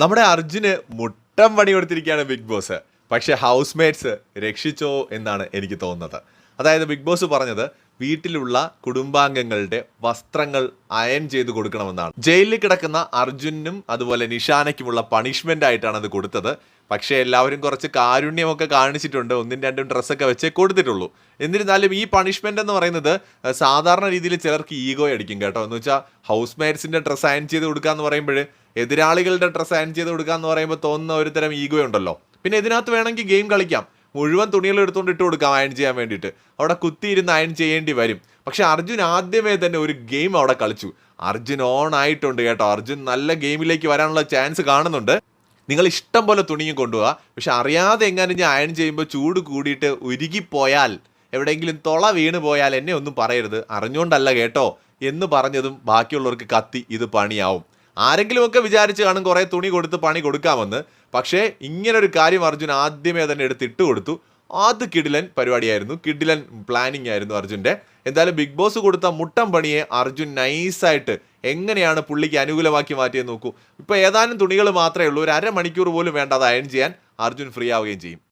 നമ്മുടെ അർജുന് മുട്ടം പണി കൊടുത്തിരിക്കുകയാണ് ബിഗ് ബോസ്. പക്ഷേ ഹൗസ്മേറ്റ്സ് രക്ഷിച്ചോ എന്നാണ് എനിക്ക് തോന്നുന്നത്. അതായത് ബിഗ് ബോസ് പറഞ്ഞത് വീട്ടിലുള്ള കുടുംബാംഗങ്ങളുടെ വസ്ത്രങ്ങൾ അയൺ ചെയ്ത് കൊടുക്കണമെന്നാണ്. ജയിലിൽ കിടക്കുന്ന അർജുനും അതുപോലെ നിഷാനയ്ക്കുമുള്ള പണിഷ്മെന്റ് ആയിട്ടാണ് അത് കൊടുത്തത്. പക്ഷേ എല്ലാവരും കുറച്ച് കാരുണ്യമൊക്കെ കാണിച്ചിട്ടുണ്ട്. ഒന്നും രണ്ടും ഡ്രസ്സൊക്കെ വെച്ച് കൊടുത്തിട്ടുള്ളൂ. എന്നിരുന്നാലും ഈ പണിഷ്മെന്റ് എന്ന് പറയുന്നത് സാധാരണ രീതിയിൽ ചിലർക്ക് ഈഗോ അടിക്കും കേട്ടോ. എന്ന് വെച്ചാൽ ഹൗസ് മേറ്റ്സിന്റെ ഡ്രസ്സ് അയൺ ചെയ്ത് കൊടുക്കുക എന്ന് പറയുമ്പോൾ എതിരാളികളുടെ ഡ്രസ്സ് അയൺ ചെയ്ത് കൊടുക്കുക എന്ന് പറയുമ്പോൾ തോന്നുന്ന ഒരു തരം ഈഗോ ഉണ്ടല്ലോ. പിന്നെ ഇതിനകത്ത് വേണമെങ്കിൽ ഗെയിം കളിക്കാം. മുഴുവൻ തുണികൾ എടുത്തുകൊണ്ട് ഇട്ട് കൊടുക്കാം അയൺ ചെയ്യാൻ വേണ്ടിയിട്ട്. അവിടെ കുത്തിയിരുന്ന് അയൺ ചെയ്യേണ്ടി വരും. പക്ഷെ അർജുൻ ആദ്യമേ തന്നെ ഒരു ഗെയിം അവിടെ കളിച്ചു. അർജുൻ ഓൺ ആയിട്ടുണ്ട് കേട്ടോ. അർജുൻ നല്ല ഗെയിമിലേക്ക് വരാനുള്ള ചാൻസ് കാണുന്നുണ്ട്. നിങ്ങൾ ഇഷ്ടം പോലെ തുണിയും കൊണ്ടുപോകുക പക്ഷെ അറിയാതെ എങ്ങാനും ഞാൻ അയൺ ചെയ്യുമ്പോൾ ചൂട് കൂടിയിട്ട് ഉരുകിപ്പോയാൽ എവിടെയെങ്കിലും തൊള വീണ് പോയാൽ എന്നെ ഒന്നും പറയരുത്. അറിഞ്ഞുകൊണ്ടല്ല കേട്ടോ. എന്ന് പറഞ്ഞതും ബാക്കിയുള്ളവർക്ക് കത്തി ഇത് പണിയാവും. ആരെങ്കിലുമൊക്കെ വിചാരിച്ച് കാണും കുറേ തുണി കൊടുത്ത് പണി കൊടുക്കാമെന്ന്. പക്ഷേ ഇങ്ങനൊരു കാര്യം അർജുൻ ആദ്യമേ തന്നെ എടുത്ത് ഇട്ട് കൊടുത്തു. അത് കിഡിലൻ പരിപാടിയായിരുന്നു. കിഡിലൻ പ്ലാനിങ് ആയിരുന്നു അർജുന്റെ. എന്തായാലും ബിഗ് ബോസ് കൊടുത്ത മുട്ടം പണിയെ അർജുൻ നൈസായിട്ട് എങ്ങനെയാണ് പുള്ളിക്ക് അനുകൂലമാക്കി മാറ്റിയെന്ന് നോക്കൂ. ഇപ്പോൾ ഏതാനും തുണികൾ മാത്രമേ ഉള്ളൂ. ഒരു അരമണിക്കൂർ പോലും വേണ്ട അത് അയൺ ചെയ്യാൻ അർജുൻ ഫ്രീ ആവുകയും ചെയ്യും.